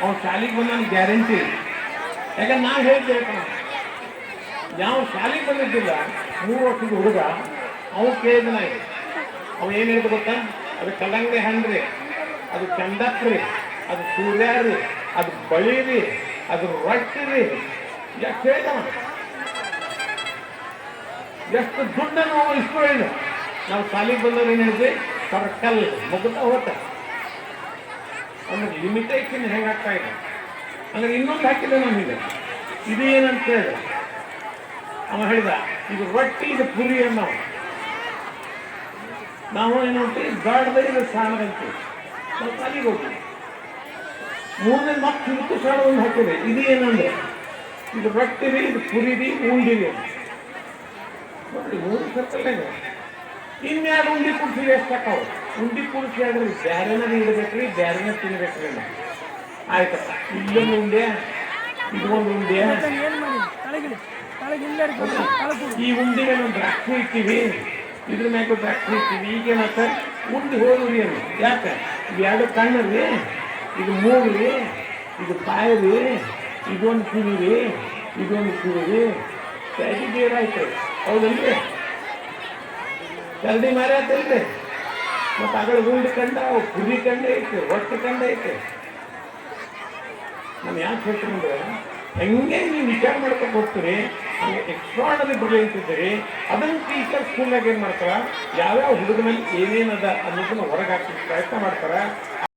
ಅವ್ನು ಶಾಲೆಗೆ ಬಂದ ಗ್ಯಾರಂಟಿ ಯಾಕಂದ್ರೆ ಹೇಳ್ತೇವೆ ಕಣ, ಯಾವ ಶಾಲೆಗೆ ಬಂದಿದ್ದಿಲ್ಲ, ಮೂರು ವರ್ಷದ ಹುಡುಗ, ಅವ್ನು ಕೇಳಿದ ಅವ ಏನು ಹೇಳಿದ ಗೊತ್ತಾ? ಅದು ಕಲ್ಲಂಗಡಿ ಹಣ್ಣ್ರಿ ಅದು ಚಂದಕ್ರಿ ಅದು ಸೂರ್ಯ ರೀ ಅದು ಬಳಿ ರೀ ಅದು ರೊಟ್ಟಿ ರೀ ಎಷ್ಟು ಹೇಳಿದವ ಎಷ್ಟು ದುಡ್ಡನ್ನು ನಾವು ಇಸ್ಕೊಳ್ಳಿ ನಾವು ಶಾಲೆಗೆ ಬಂದವ್ರು ಏನು ಹೇಳಿದ್ವಿ ಸರ್ಕಲ್ ಮುಗಿದ ಹೋತ ಅಂದ್ರೆ ಲಿಮಿಟೇಷನ್ ಹೆಂಗಾಗ್ತಾ ಇದೆ? ಅಂದ್ರೆ ಇನ್ನೊಂದು ಹಾಕಿದೆ ನಮಗೆ ಇದು ಏನಂತ ಹೇಳಿದೆ ಅವ ಹೇಳಿದ ಇದು ರೊಟ್ಟಿ ಇದು ಪುರಿ ಅನ್ನೋ ನಾವು ಏನು ಅಂತೀವಿ ಗಾಢದ ಇದು ಸಾಣದಂತೀವಿ ಸ್ವಲ್ಪ ಅಲ್ಲಿಗೆ ಹೋಗ್ತೀವಿ. ಮೂರನೇ ಮತ್ತೆ ಇದಕ್ಕೂ ಸಾಣ ಒಂದು ಹಾಕಿದೆ. ಇದು ಏನಂದ್ರೆ ಇದು ರೊಟ್ಟಿ ರೀ ಇದು ಪುರಿ ರೀ ಉಂಡಿರಿ ಮೂರು ಸರ್ಕಲ್ನಾಗ ಇನ್ಯಾರು ಉಂಡಿ ಕುಡ್ಸಿರಿ ಎಷ್ಟಾಕವು ಉಂಡಿ ಪುಡ್ಸಿ ಆದ್ರೆ ಬ್ಯಾರೆನ ಇಡಬೇಕ್ರಿ ಬ್ಯಾರೆನ ತಿನ್ಬೇಕ್ರಿ ನಾವು. ಆಯ್ತಪ್ಪ. ಇಲ್ಲೊಂದು ಉಂಡೆ ಇದೊಂದು ಉಂಡೆ. ಏನ್ ಈ ಉಂಡಿ ಮೇಲೆ ಒಂದು ದ್ರಾಕ್ಷಿ ಇಟ್ಟಿವಿ. ಇದ್ರ ಮ್ಯಾಗ ದ್ರಾಕ್ಷಿ ಇಟ್ಟಿವಿ. ಈಗೇನತ್ತ ಉಂಡಿ ಹೋದ್ರಿ ಅನ್ನ ಯಾಕೆ? ಇದು ಎರಡು ಕಣ್ಣರಿ ಇದು ಮೂರು ರೀ ಇದು ಬಾಯಿ ಇದೊಂದು ಕಿವಿ ರೀ ಇದೊಂದು ಕಿವಿ ರೀ ಸರಿ ಆಯ್ತು. ಹೌದಲ್ರಿ? ಜಲ್ದಿ ಮಾರಾತಲ್ರಿ ಮತ್ತೆ ಅಗಳ ಉಂಡಿ ಕಂಡ ಕುರಿ ಕಂಡ ಐತೆ ಒಟ್ಟು ಕಂಡ ಐತೆ. ನಾನು ಯಾಕೆ ಹೇಳ್ತೀನಿ ಹೆಂಗೆ ನೀವು ವಿಚಾರ ಮಾಡ್ಕೊಂಡು ಹೋಗ್ತೀರಿ, ಹಂಗೆ ಎಕ್ಸ್ಟ್ರಾಡರಿ ಬ್ರಿಲಿಯಂಟ್ ಇದ್ದೀರಿ ಅದನ್ನು ಟೀಚರ್ ಸ್ಕೂಲ್ನಾಗ ಏನು ಮಾಡ್ತಾರೆ? ಯಾವ್ಯಾವ ಹುಡುಗನಲ್ಲಿ ಏನೇನದ ಅನ್ನೋದನ್ನ ಹೊರಗೆ ಹಾಕಿ ಪ್ರಯತ್ನ ಮಾಡ್ತಾರ?